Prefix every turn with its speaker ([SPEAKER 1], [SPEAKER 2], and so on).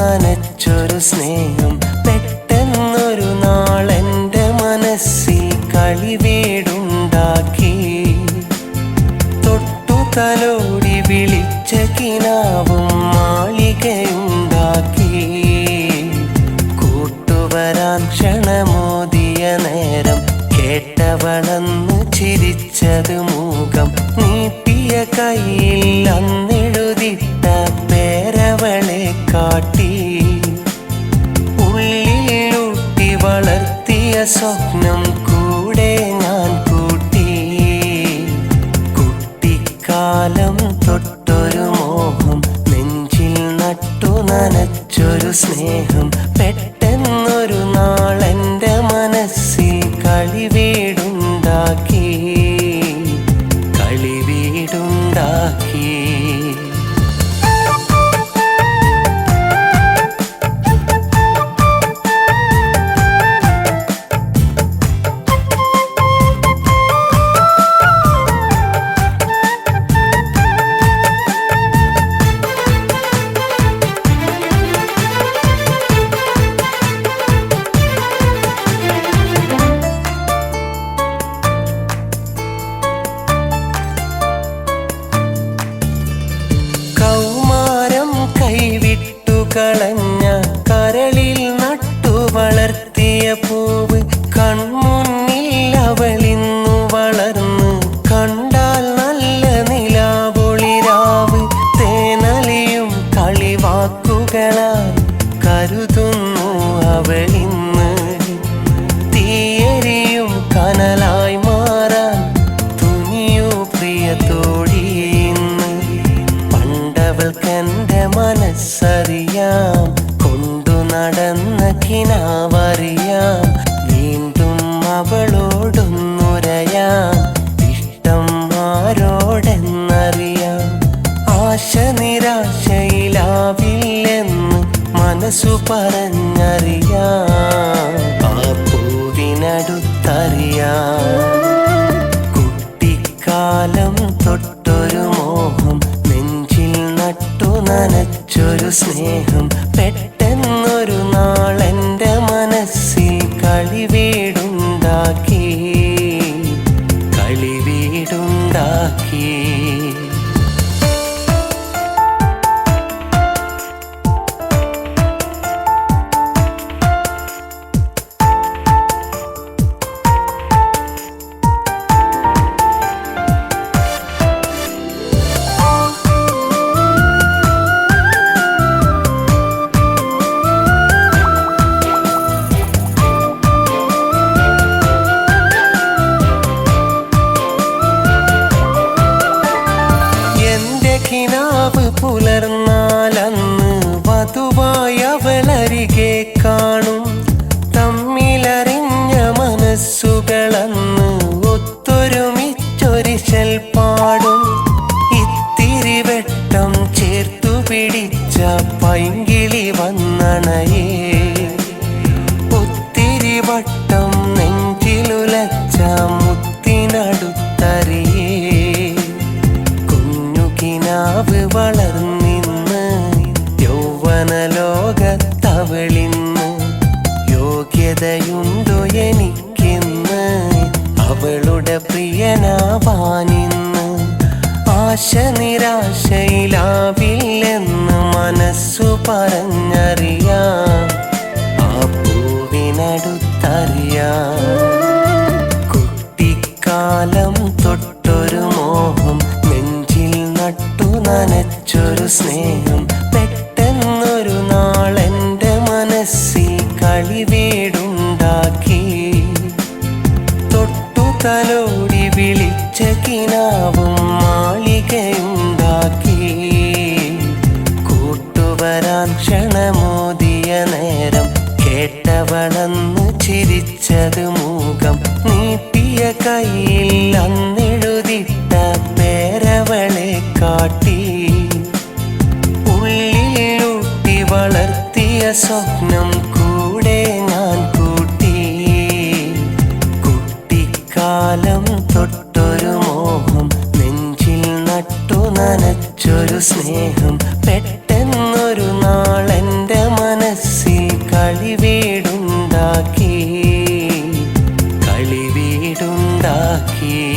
[SPEAKER 1] നനച്ചൊരു സ്നേഹം. പെട്ടെന്നൊരു നാളെന്റെ മനസ്സിൽ കളിവീടുണ്ടാക്കി. തൊട്ടു തലോടി വിളിച്ച കിനാവും മാളികയുണ്ടാക്കി. കൂട്ടുവരാൻ ക്ഷണമോദിയ നേരം കേട്ടവളന്ന് ചിരിച്ചത് മൂകം. നീട്ടിയ കയ്യിൽ അന്നെഴുതിട്ട ഉള്ളിലൂട്ടി വളർത്തിയ സ്വപ്നം കൂടെ ഞാൻ കൂട്ടി. കുട്ടിക്കാലം തൊട്ടൊരു മോഹം നെഞ്ചിൽ നട്ടു നനച്ചൊരു സ്നേഹം. പെട്ടെന്നൊരു നാളെന്റെ മനസ്സിൽ കളിവീടുണ്ടാക്കി. കളിവീടുണ്ടാക്കി. കളഞ്ഞ നടന്ന കിനാവറിയാം വീണ്ടും അവളോടൊന്നുരയാം ഇഷ്ടം ആരോടെന്നറിയാം? ആശ നിരാശയിലാവില്ലെന്ന് മനസ്സു പറഞ്ഞറിയാം. ആ പൂവിനടുത്തറിയാം. കുട്ടിക്കാലം തൊട്ടൊരു മോഹം നെഞ്ചിൽ നട്ടു നനച്ചൊരു സ്നേഹം കളിവീടുണ്ടാക്കി എന്റെ മനസ്സുകളന്ന് ആശ നിരാശയിലാവില്ലെന്ന് മനസ്സു പറഞ്ഞറിയാം. ആ പൂവിനടുത്തറിയാം. കുട്ടിക്കാലം തൊട്ടൊരു മോഹം നെഞ്ചിൽ നട്ടു നനച്ചൊരു സ്നേഹം. പെട്ടെന്നൊരു നാളെന്റെ മനസ്സിൽ കളിവീടുണ്ടാക്കി. തൊട്ടു തലോടി വിളിച്ച കിനാവും കൂട്ടുവരാൻ ക്ഷണമോദിയ നേരം കേട്ടവളന്ന് ചിരിച്ചത് മൂകം നീട്ടിയ കയ്യിൽ അന്നെഴുതിട്ട പേരവളെ കാട്ടി. ഉള്ളിലൂട്ടി വളർത്തിയ സ്വപ്നം കൂടെ ഞാൻ കൂട്ടി. കുട്ടിക്കാലം തൊട്ടൊരു മോഹം നെഞ്ചിൽ നട്ടു നനച്ചൊരു സ്നേഹം പെട്ട ഒരു നാളെന്റെ മനസ്സിൽ കളിവീടുണ്ടാക്കി. കളിവീടുണ്ടാക്കി.